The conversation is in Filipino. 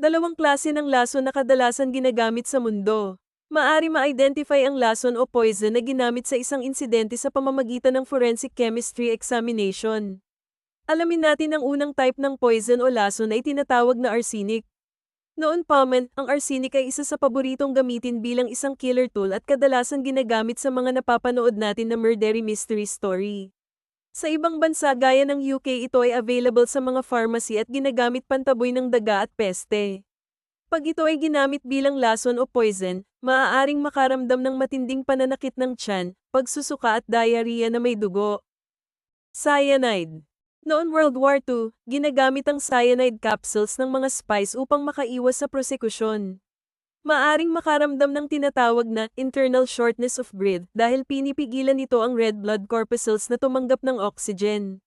Dalawang klase ng lason na kadalasan ginagamit sa mundo. Maari ma-identify ang lason o poison na ginamit sa isang insidente sa pamamagitan ng forensic chemistry examination. Alamin natin ang unang type ng poison o lason na itinatawag na arsenic. Noon pa man, ang arsenic ay isa sa paboritong gamitin bilang isang killer tool at kadalasan ginagamit sa mga napapanood natin na murdery mystery story. Sa ibang bansa gaya ng UK ito ay available sa mga pharmacy at ginagamit pantaboy ng daga at peste. Pag ito ay ginamit bilang lason o poison, maaaring makaramdam ng matinding pananakit ng tiyan, pagsusuka at diarrhea na may dugo. Cyanide Noon World War II, ginagamit ang cyanide capsules ng mga spies upang makaiwas sa prosekusyon. Maaring makaramdam ng tinatawag na internal shortness of breath dahil pinipigilan nito ang red blood corpuscles na tumanggap ng oxygen.